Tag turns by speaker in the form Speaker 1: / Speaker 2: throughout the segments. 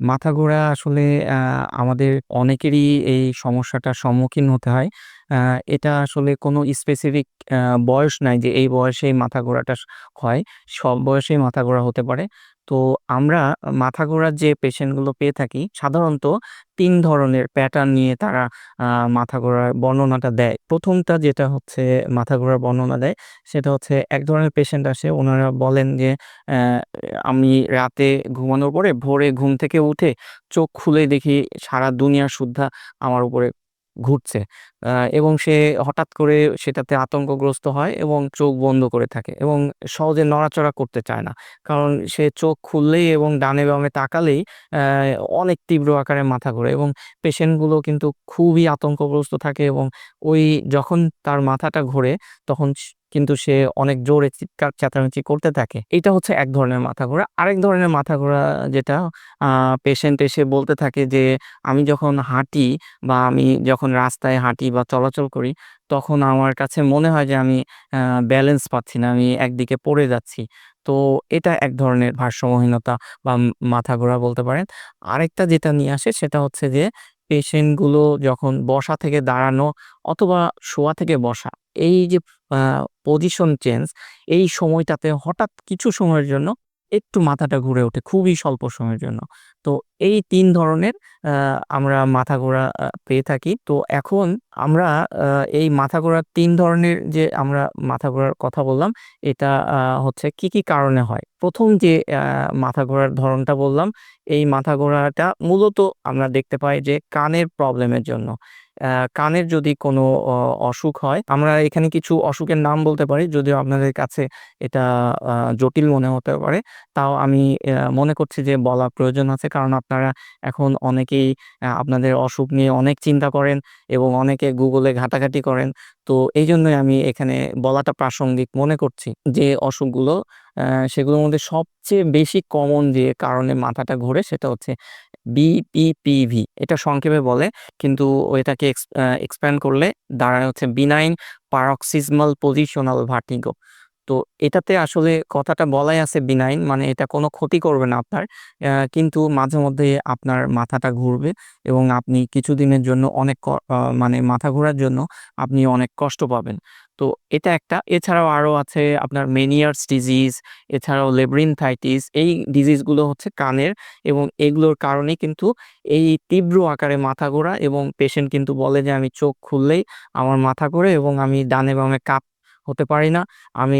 Speaker 1: মাথা ঘোরা আসলে আমাদের অনেকেরই এই সমস্যাটার সম্মুখীন হতে হয়। এটা আসলে কোনো স্পেসিফিক বয়স নাই যে এই বয়সেই মাথা ঘোরাটা হয়। সব বয়সেই মাথা ঘোরা হতে পারে। তো আমরা মাথা ঘোরার যে পেশেন্টগুলো পেয়ে থাকি সাধারণত তিন ধরনের প্যাটার্ন নিয়ে তারা মাথা ঘোরার বর্ণনাটা দেয়। প্রথমটা যেটা হচ্ছে মাথা ঘোরার বর্ণনা দেয় সেটা হচ্ছে এক ধরনের পেশেন্ট আসে ওনারা বলেন যে, আমি রাতে ঘুমানোর পরে ভোরে ঘুম থেকে উঠে চোখ খুলে দেখি সারা দুনিয়া শুদ্ধা আমার উপরে ঘুরছে।" আহ, এবং সে হঠাৎ করে সেটাতে আতঙ্কগ্রস্ত হয় এবং চোখ বন্ধ করে থাকে এবং সহজে নড়াচড়া করতে চায় না। কারণ সে চোখ খুললেই এবং ডানে বামে তাকালেই অনেক তীব্র আকারে মাথা ঘোরে এবং পেশেন্টগুলো কিন্তু খুবই আতঙ্কগ্রস্ত থাকে এবং ওই যখন তার মাথাটা ঘোরে তখন কিন্তু সে অনেক জোরে চিৎকার চেঁচামেচি করতে থাকে। এটা হচ্ছে এক ধরনের মাথা ঘোরা। আরেক ধরনের মাথা ঘোরা যেটা পেশেন্ট এসে বলতে থাকে যে, "আমি যখন হাঁটি বা আমি যখন রাস্তায় হাঁটি বা চলাচল করি তখন আমার কাছে মনে হয় যে আমি ব্যালেন্স পাচ্ছি না। আমি একদিকে পড়ে যাচ্ছি।" তো এটা এক ধরনের ভারসাম্যহীনতা বা মাথা ঘোরা বলতে পারেন। আরেকটা যেটা নিয়ে আসে সেটা হচ্ছে যে পেশেন্টগুলো যখন বসা থেকে দাঁড়ানো অথবা শোয়া থেকে বসা এই যে পজিশন চেঞ্জ এই সময়টাতে হঠাৎ কিছু সময়ের জন্য একটু মাথাটা ঘুরে ওঠে খুবই স্বল্প সময়ের জন্য। তো এই তিন ধরনের আমরা মাথা ঘোরা পেয়ে থাকি। তো এখন আমরা এই মাথা ঘোরার তিন ধরনের যে আমরা মাথা ঘোরার কথা বললাম এটা হচ্ছে কি, কি কারণে হয়। প্রথম যে মাথা ঘোরার ধরনটা বললাম, এই মাথা ঘোরাটা মূলত আমরা দেখতে পাই যে কানের প্রবলেমের জন্য। কানের যদি কোনো অসুখ হয়, আমরা এখানে কিছু অসুখের নাম বলতে পারি যদিও আপনাদের কাছে এটা জটিল মনে হতে পারে। তাও আমি মনে করছি যে বলা প্রয়োজন আছে। কারণ আপনারা এখন অনেকেই আপনাদের অসুখ নিয়ে অনেক চিন্তা করেন এবং অনেকে গুগলে ঘাটাঘাটি করেন। তো এই জন্যই আমি এখানে বলাটা প্রাসঙ্গিক মনে করছি। যে অসুখগুলো সেগুলোর মধ্যে সবচেয়ে বেশি কমন যে কারণে মাথাটা ঘোরে সেটা হচ্ছে বিপিপিভি এটা সংক্ষেপে বলে কিন্তু ওইটাকে এক্সপ্যান্ড করলে দাঁড়ায় হচ্ছে বিনাইন পারক্সিজমাল পজিশনাল ভার্টিগো তো এটাতে আসলে কথাটা বলাই আছে বিনাইন মানে এটা কোনো ক্ষতি করবে না আপনার। কিন্তু মাঝেমধ্যে আপনার মাথাটা ঘুরবে এবং আপনি কিছুদিনের জন্য অনেক মানে মাথা ঘোরার জন্য আপনি অনেক কষ্ট পাবেন। তো এটা একটা। এছাড়াও আরও আছে আপনার মেনিয়ার্স ডিজিজ এছাড়াও Labyrinthitis এই ডিজিজগুলো হচ্ছে কানের এবং এগুলোর কারণে কিন্তু এই তীব্র আকারে মাথা ঘোরা এবং পেশেন্ট কিন্তু বলে যে, "আমি চোখ খুললেই আমার মাথা ঘোরে এবং আমি ডানে বামে কাত হতে পারি না। আমি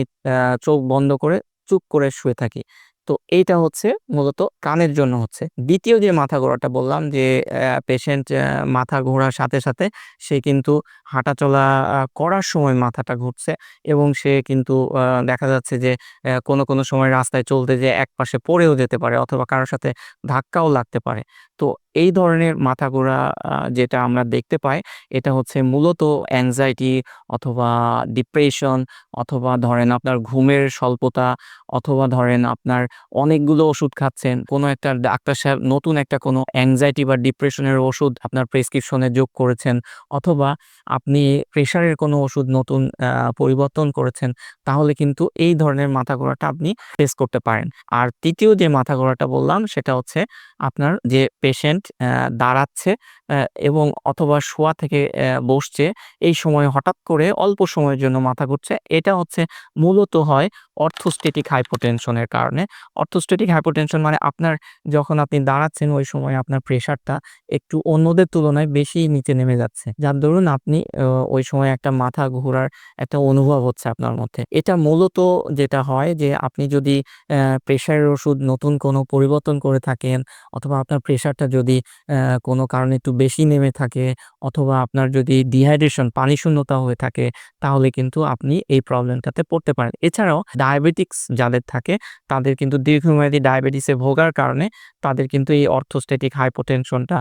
Speaker 1: চোখ বন্ধ করে চুপ করে শুয়ে থাকি।" তো এইটা হচ্ছে মূলত কানের জন্য হচ্ছে। দ্বিতীয় যে মাথা ঘোরাটা বললাম যে পেশেন্ট মাথা ঘোরার সাথে, সাথে সে কিন্তু হাঁটাচলা করার সময় মাথাটা ঘুরছে এবং সে কিন্তু দেখা যাচ্ছে যে কোনো, কোনো সময় রাস্তায় চলতে যেয়ে একপাশে পড়েও যেতে পারে অথবা কারোর সাথে ধাক্কাও লাগতে পারে। তো এই ধরনের মাথা ঘোরা যেটা আমরা দেখতে পাই, এটা হচ্ছে মূলত anxiety অথবা ডিপ্রেশন অথবা ধরেন আপনার ঘুমের স্বল্পতা অথবা ধরেন আপনার অনেকগুলো ওষুধ খাচ্ছেন। কোনো একটা ডাক্তার সাহেব নতুন একটা কোনো অ্যাংজাইটি বা ডিপ্রেশনের ওষুধ আপনার প্রেসক্রিপশনে যোগ করেছেন অথবা আপনি প্রেশারের কোনো ওষুধ নতুন পরিবর্তন করেছেন। তাহলে কিন্তু এই ধরনের মাথা ঘোরাটা আপনি ফেস করতে পারেন। আর তৃতীয় যে মাথা ঘোরাটা বললাম, সেটা হচ্ছে আপনার যে পেশেন্ট অ্যা দাঁড়াচ্ছে এবং অথবা শোয়া থেকে বসছে, এই সময় হঠাৎ করে অল্প সময়ের জন্য মাথা ঘুরছে। এটা হচ্ছে মূলত হয় অর্থোস্ট্যাটিক হাইপোটেনশন এর কারণে। অর্থোস্ট্যাটিক হাইপোটেনশন মানে আপনার যখন আপনি দাঁড়াচ্ছেন, ওই সময় আপনার প্রেশারটা একটু অন্যদের তুলনায় বেশি নিচে নেমে যাচ্ছে। যার দরুন আপনি ওই সময় একটা মাথা ঘোরার একটা অনুভব হচ্ছে আপনার মধ্যে। এটা মূলত যেটা হয় যে আপনি যদি প্রেশারের ওষুধ নতুন কোনো পরিবর্তন করে থাকেন, অথবা আপনার প্রেশারটা যদি অ্যা কোনো কারণে একটু বেশি নেমে থাকে অথবা আপনার যদি ডিহাইড্রেশন পানি শূন্যতা হয়ে থাকে, তাহলে কিন্তু আপনি এই প্রবলেমটাতে পড়তে পারেন। এছাড়াও ডায়াবেটিক্স যাদের থাকে, তাদের কিন্তু দীর্ঘমেয়াদী ডায়াবেটিসে ভোগার কারণে তাদের কিন্তু এই অর্থোস্টেটিক হাইপোটেনশনটা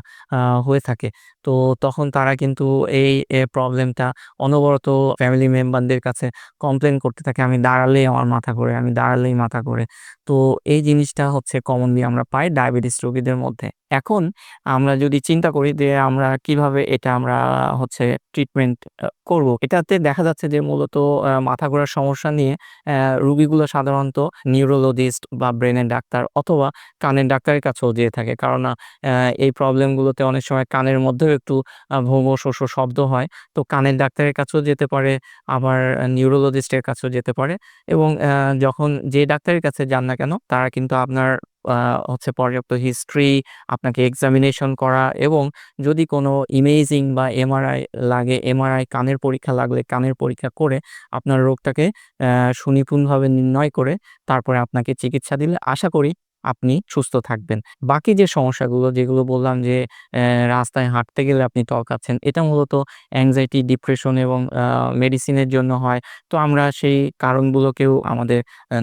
Speaker 1: হয়ে থাকে। তো তখন তারা কিন্তু এই প্রবলেমটা অনবরত ফ্যামিলি মেম্বারদের কাছে কমপ্লেন করতে থাকে, "আমি দাঁড়ালেই আমার মাথা ঘোরে, আমি দাঁড়ালেই মাথা ঘোরে।" তো এই জিনিসটা হচ্ছে কমনলি আমরা পাই ডায়াবেটিস রোগীদের মধ্যে। এখন আমরা যদি চিন্তা করি যে আমরা কীভাবে এটা আমরা হচ্ছে ট্রিটমেন্ট করব। এটাতে দেখা যাচ্ছে যে মূলত মাথা ঘোরার সমস্যা নিয়ে রোগীগুলো সাধারণত নিউরোলজিস্ট বা ব্রেনের ডাক্তার অথবা কানের ডাক্তারের কাছেও যেয়ে থাকে। কারণ এই প্রবলেমগুলোতে অনেক সময় কানের মধ্যেও একটু আ ভোঁ, ভোঁ, শোঁ, শোঁ শব্দ হয়। তো কানের ডাক্তারের কাছেও যেতে পারে, আবার নিউরোলজিস্টের কাছেও যেতে পারে এবং যখন যে ডাক্তারের কাছে যান না কেন, তারা কিন্তু আপনার হচ্ছে পর্যাপ্ত হিস্ট্রি, আপনাকে এক্সামিনেশন করা এবং যদি কোনো ইমেজিং বা এমআরআই লাগে, এমআরআই কানের পরীক্ষা লাগলে কানের পরীক্ষা করে আপনার রোগটাকে সুনিপুণভাবে নির্ণয় করে তারপরে আপনাকে চিকিৎসা দিলে আশা করি আপনি সুস্থ থাকবেন। বাকি যে সমস্যাগুলো যেগুলো বললাম যে রাস্তায় হাঁটতে গেলে আপনি টলকাচ্ছেন, এটা মূলত অ্যাংজাইটি, ডিপ্রেশন এবং মেডিসিনের জন্য হয়। তো আমরা সেই কারণগুলোকেও আমাদের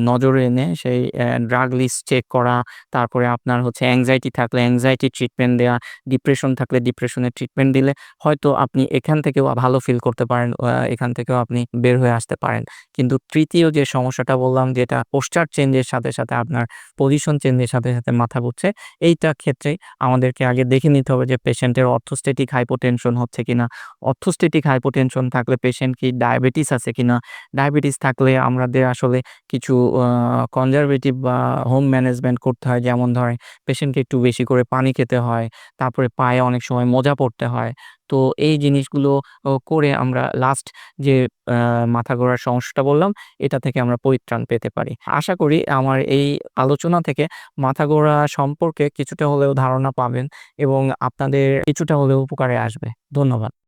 Speaker 1: নজরে এনে সেই ড্রাগ লিস্ট চেক করা, তারপরে আপনার হচ্ছে অ্যাংজাইটি থাকলে অ্যাংজাইটি ট্রিটমেন্ট দেওয়া ডিপ্রেশন থাকলে ডিপ্রেশনের ট্রিটমেন্ট দিলে হয়তো আপনি এখান থেকেও ভালো ফিল করতে পারেন। এখান থেকেও আপনি বের হয়ে আসতে পারেন। কিন্তু তৃতীয় যে সমস্যাটা বললাম যেটা পোস্টার চেঞ্জের সাথে, সাথে আপনার পজিশন চেঞ্জের সাথে, সাথে মাথা ঘুরছে, এইটা ক্ষেত্রে আমাদেরকে আগে দেখে নিতে হবে যে পেশেন্টের অর্থোস্ট্যাটিক হাইপোটেনশন হচ্ছে কিনা। অর্থোস্ট্যাটিক হাইপোটেনশন থাকলে পেশেন্ট কি ডায়াবেটিস আছে কিনা? ডায়াবেটিস থাকলে আমাদের আসলে কিছু কনজারভেটিভ বা হোম ম্যানেজমেন্ট করতে হয়। যেমন ধরেন পেশেন্টকে একটু বেশি করে পানি খেতে হয়। তারপরে পায়ে অনেক সময় মোজা পড়তে হয়। তো এই জিনিসগুলো করে আমরা লাস্ট যে মাথা ঘোরার সমস্যাটা বললাম, এটা থেকে আমরা পরিত্রাণ পেতে পারি। আশা করি আমার এই আলোচনা থেকে মাথা ঘোরা সম্পর্কে কিছুটা হলেও ধারণা পাবেন এবং আপনাদের কিছুটা হলেও উপকারে আসবে। ধন্যবাদ।